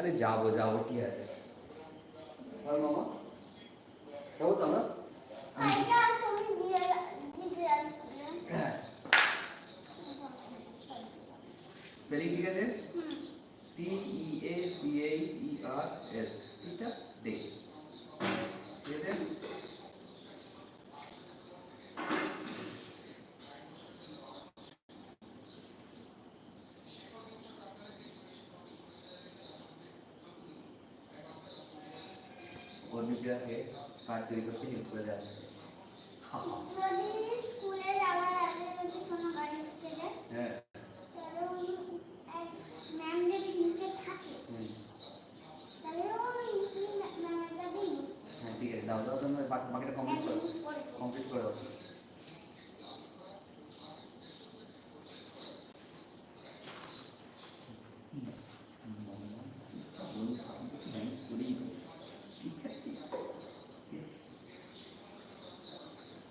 আরে যাব যাব কি আছে আর মামা যাব তো আমরা হ্যাঁ স্পেলিং ঠিক আছে T E A C H E R S teachers day ঠিক আছে কর্মীকে কার্ড তৈরি করতে হেল্প করে দেওয়া হয়েছে। হ্যাঁ হুম। হ্যাঁ ঠিক আছে দাও দাও তোমরা বাকি- বাকিটা কমপ্লিট করো কমপ্লিট করে দাও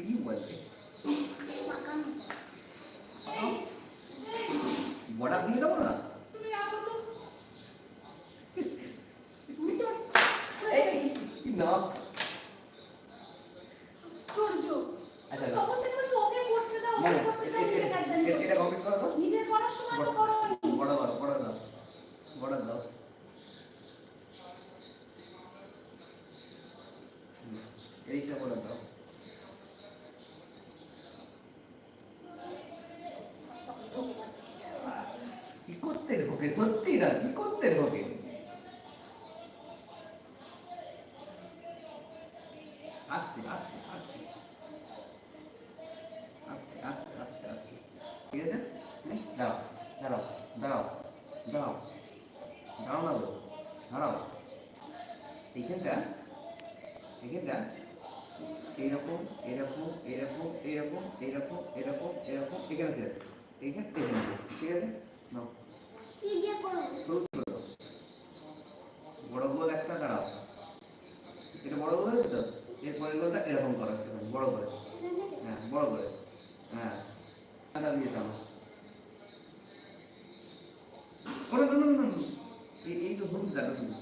কি বলবে বর্ডার দিয়ে দেবো না এই, কি না আচ্ছা তখন থেকে বলছি ওকে করতে দাও মানে ওকে করতে দাও নিজের কাজ দাও এটা কমপ্লিট করো তো নিজের পড়ার সময় তো করো বড় দাও বড় দাও বড় দাও হুম, এইটা বলে দাও। কি করতে ঢোকে সত্যি না কি করতে ঢোকে আস্তে আস্তে আস্তে আস্তে আস্তে আস্তে আস্তে ঠিক আছে হুম, দাঁড়াও দাঁড়াও দাঁড়াও দাঁড়াও দাঁড়াও না গো দাঁড়াও এইখানটা এইখানটা এইরকম এরকম এরকম এরকম এরকম এরকম এরকম এখানে ঠিক আছে ঠিক আছে? নাও। শুরু করে দাও বড় গোল একটা দাঁড়াও এটা বড় গোল হয়েছে তো এর পরের গোলটা এরকম করো একটুখানি, বড় করে হ্যাঁ বড় করে হ্যাঁ টাকা দিয়ে দাও ওরে না না না না। এই এই তো হলুদ দাগা শুধু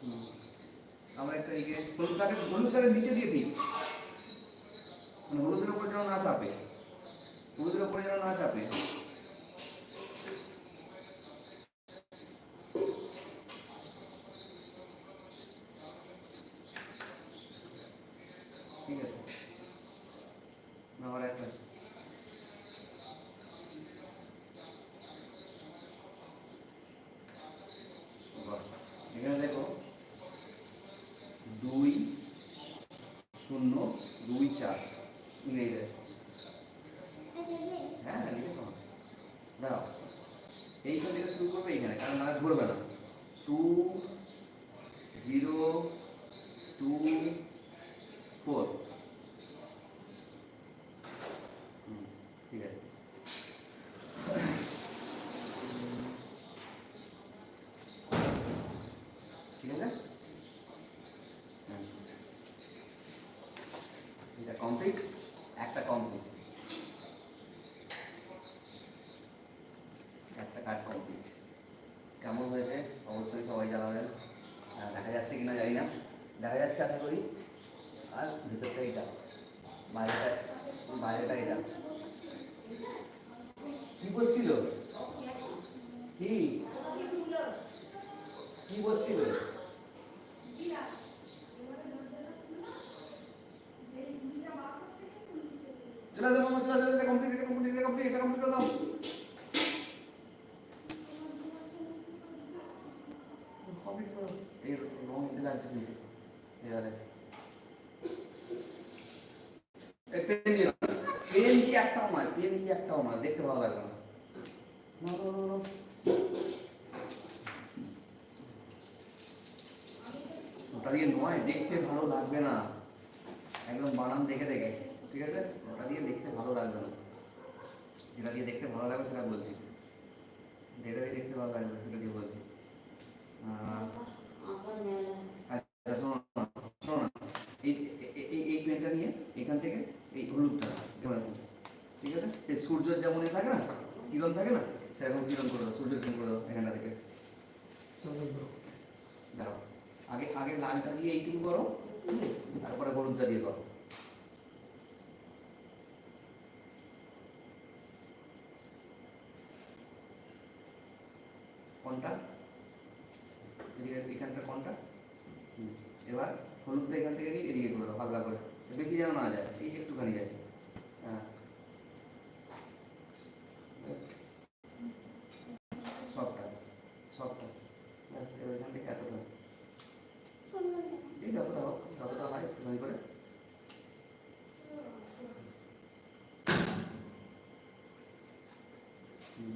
হুম। আমরা একটা এই যে হলুদ দাগের হলুদ দাগের নিচে দিয়ে দিই। মানে হলুদের উপর যেন না চাপে, হলুদের উপরে যেন না চাপে ঠিক আছে আমার একটা বাহ, এখানে দেখো দুই শূন্য দুই চার ইংরেজিতে হ্যাঁ হ্যাঁ লিখে দাও দাঁড়াও এইখান থেকে শুরু করবে এইখানে কারণ না টু জিরো টু ফোর ঠিক আছে। ঠিক আছে? কমপ্লিট একটা কমপ্লিট একটা কার্ড কমপ্লিট কেমন হয়েছে অবশ্যই সবাই জানাবেন আর দেখা যাচ্ছে কিনা জানি না দেখা যাচ্ছে আশা করি। আর ভিতরটা এটা বাইরেটা বাইরেটা এটা কি বসছিল? কি? কি বসছিল? চলে আসো চলে আসো, এটা কমপ্লিট এটা কমপ্লিট এটা কমপ্লিট এটা এই রং দিতে লাগছে। এবারে। পেন দিয়ে পেন দিয়ে একটাও আমার পেন দিয়ে একটাও আমার দেখতে ভালো লাগবে না। না, না, না, না। ওটা দিয়ে নয় দেখতে ভালো লাগবে না। একদম বানান দেখে দেখে ঠিক আছে? ওটা দিয়ে দেখতে ভালো লাগবে না। যেটা দিয়ে দেখতে ভালো লাগবে সেটা বলছি। যেটা দিয়ে দেখতে ভালো লাগবে সেটা দিয়ে বলছি। আচ্ছা শোনো। এখান থেকে এই হলুদটা এবার ঠিক আছে? এই সূর্যের যেমন থাকে না, কিরণ থাকে না, সেরকম কিরণ করে দাও, সূর্যের কিরণ করে দাও এখানটা থেকে। দাঁড়াও, আগে আগে লালটা দিয়ে এইটুকু করো তারপরে হলুদটা দিয়ে করো। কোনটা? এখানটা কোনটা? এবার হলুদটা এখান থেকে এদিকে করে দাও, হালকা করে। বেশি যেন না যায় এই একটুখানি যায় হ্যাঁ। সবটা সবটা। এখান থেকে এতটা। এই যতটা হোক যতটা হয় একটুখানি করে।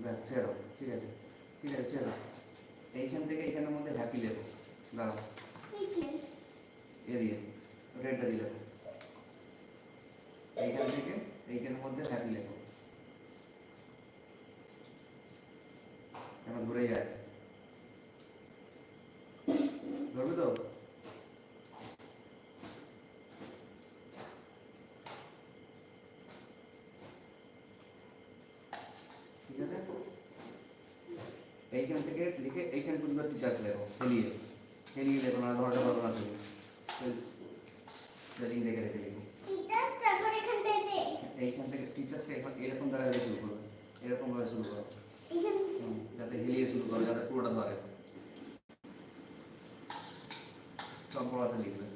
ব্যাস ছেড়ে দাও ঠিক আছে। ঠিক আছে ছেড়ে দাও এইখান থেকে এইখানের মধ্যে হ্যাপি লেবো দাঁড়াও। রেডটা দিলে এইখান থেকে এইখানের মধ্যে হ্যাপি লেবো এখন ঘুরে যায় ধরবে তো ঠিক আছে এইখান থেকে লিখে এইখান পর্যন্ত টিচার্স লেখো হেলিয়ে। হেলিয়ে লেখো না ধরাটা পারব না তুমি দেখে রেখে লিখো এইখান থেকে টিচার্সকে এখন এরকম দ্বারা শুরু করবে এরকম ভাবে শুরু করো হুম, যাতে হেলিয়ে শুরু করো যাতে পুরোটা ধরে সব পড়াতে লিখবে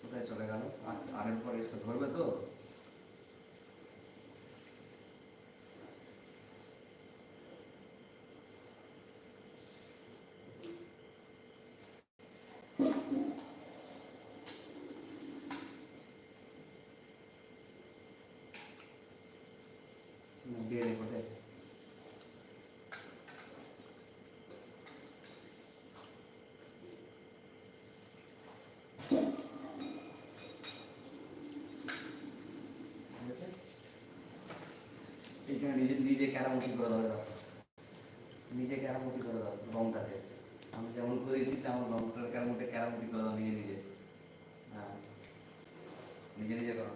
কোথায় চলে গেল আর আরের পরে এসে ধরবে তো হুম, দিয়ে দে কোথায় ঠিক আছে এইখানে নিজে নিজে কেরামতি করে দাও দরকার নিজে কেরামতি করে দাও রংটাতে আমি যেমন করে দিচ্ছি তেমন রংটার কেরামতি কেরামতি করে দাও নিজে নিজে হ্যাঁ নিজে নিজে করো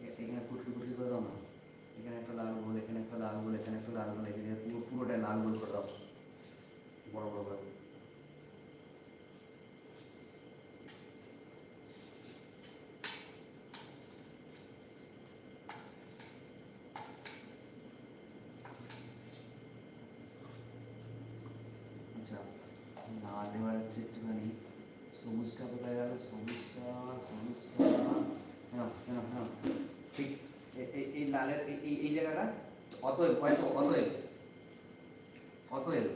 এ- এখানে ফুটকি ফুটকি করে দাও না এখানে একটা লাল গোল এখানে একটা লাল গোল এখানে একটা লাল গোল এখানে পুরো পুরোটাই লাল গোল করে দাও বড় বড় করে আচ্ছা হচ্ছে একটুখানি। সবুজটা কোথায় গেল? সবুজটা সবুজটা। হ্যাঁ হ্যাঁ হ্যাঁ। ঠিক এই লালের এই এই- জায়গাটা? অতএব অতএব। অতএব।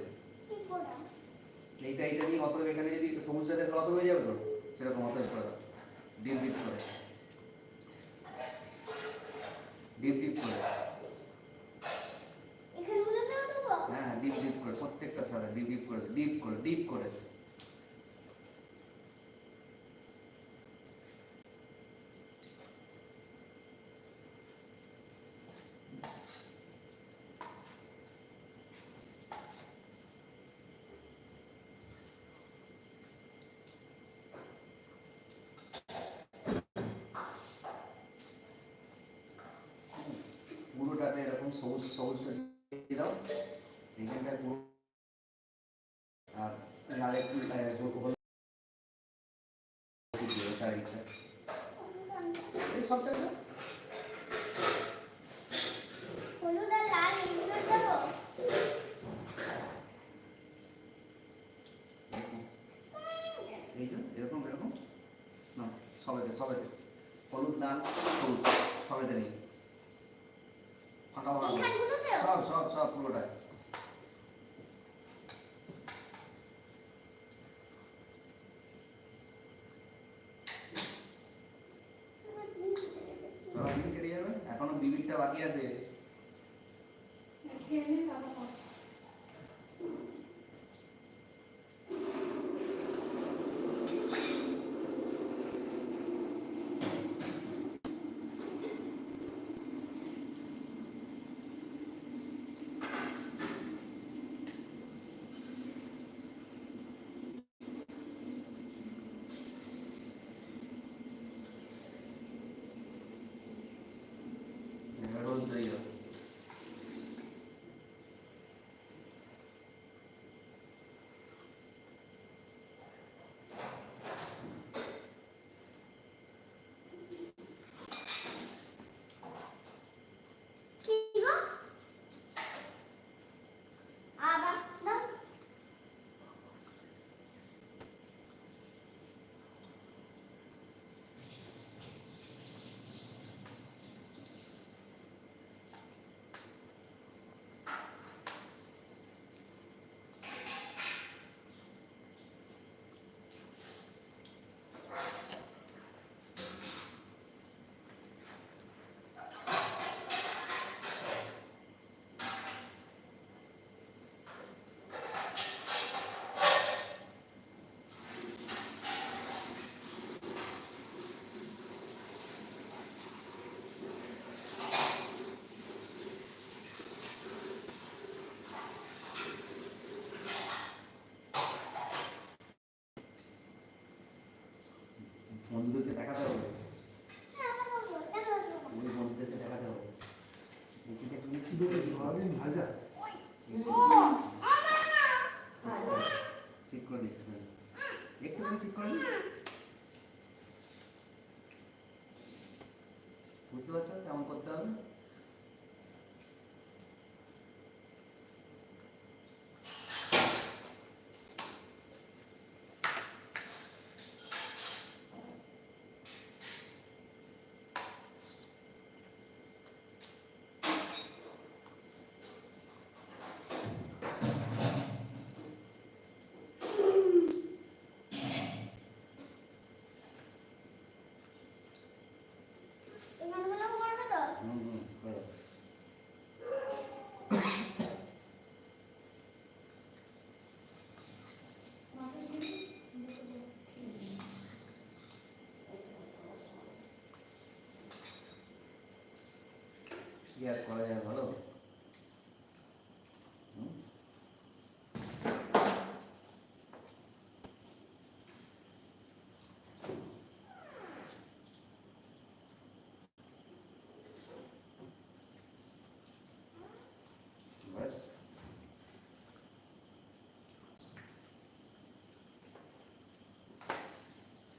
এইটা এইটা নিয়ে অতএব এখানে যদি সবুজটা দেখলে অতএব হয়ে যাবে তো? সেরকম অতএব করে দিন করে। সবুজ সবুজটা দিয়ে দাও। এখানটায় পুরো আর লাল হলুদ দিও চারিদিকটা এই এরকম। এরকম। না সবেতে সবেতে। হলুদ লাল হলুদ সবেতে নেই। મિનિટે વાગ્યા છે আচ্ছা। ঠিক করে দেখতে একটু ঠিক করে কি আর করা যায় বলো?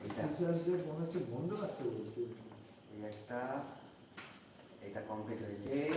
এটা মনে হচ্ছে বন্ধ রাখতে বলছে একটা esta concretamente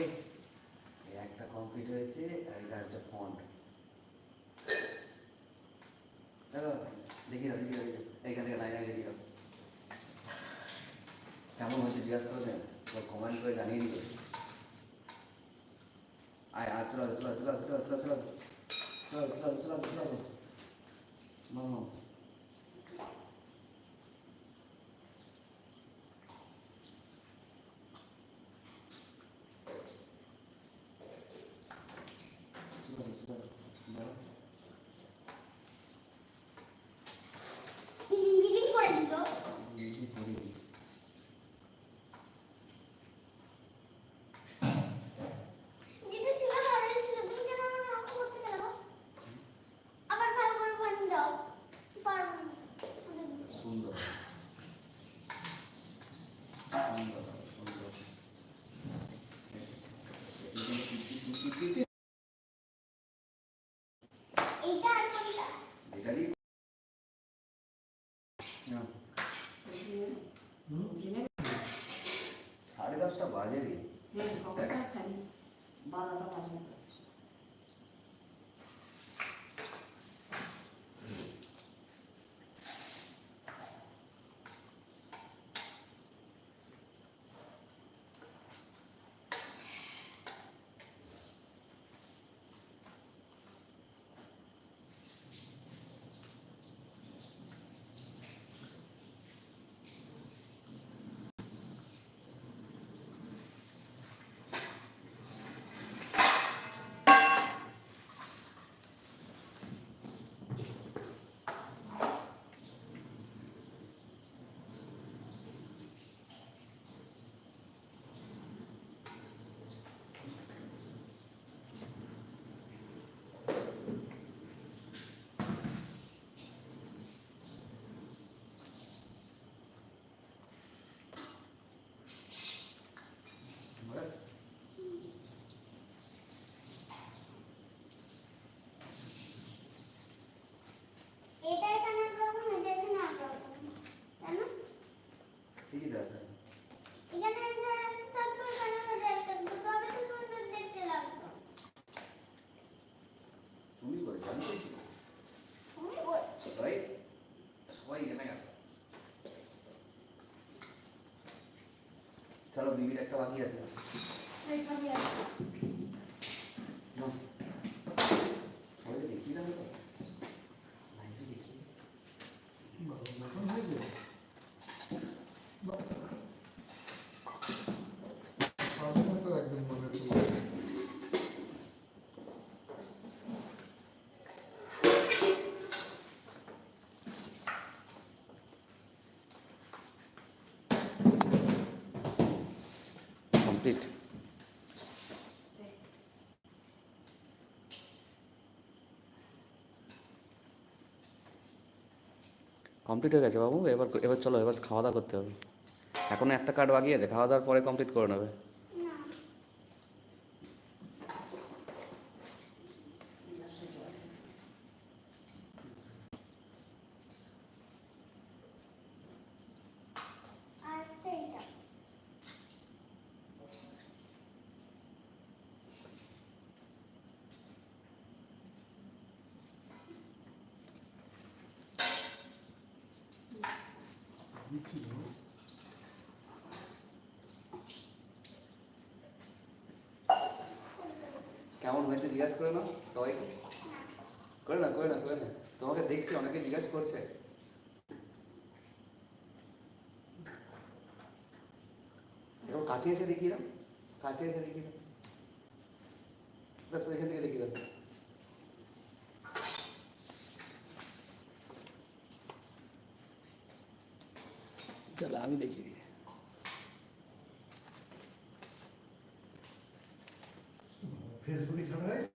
বিবির একটা বাকি আছে এইখানে আছে নাও। সবাইকে দেখিয়ে দাও তো লাইভে দেখিয়ে দাও। এখন হয়েছে পারবে না তো একদিন মনে করবে কমপ্লিট। কমপ্লিট হয়ে গেছে বাবু, এবার এবার চলো, এবার খাওয়া দাওয়া করতে হবে। এখনও একটা কার্ড বাকি আছে, খাওয়া দাওয়ার পরে কমপ্লিট করে নেবে না আর এইটা দিচ্ছি না। কেমন হয়েছে জিজ্ঞাসা করে নাও সবাইকে। করে না করে না করে না তোমাকে দেখছি, অনেকে জিজ্ঞাসা করছে। এরকম কাছে এসে দেখিয়ে দাও, কাছে এসে দেখিয়ে দাও। ব্যাস, এখান থেকে দেখিয়ে দাও। চলো আমি দেখিয়ে দিই ফেসবুকে ছাড়া হয়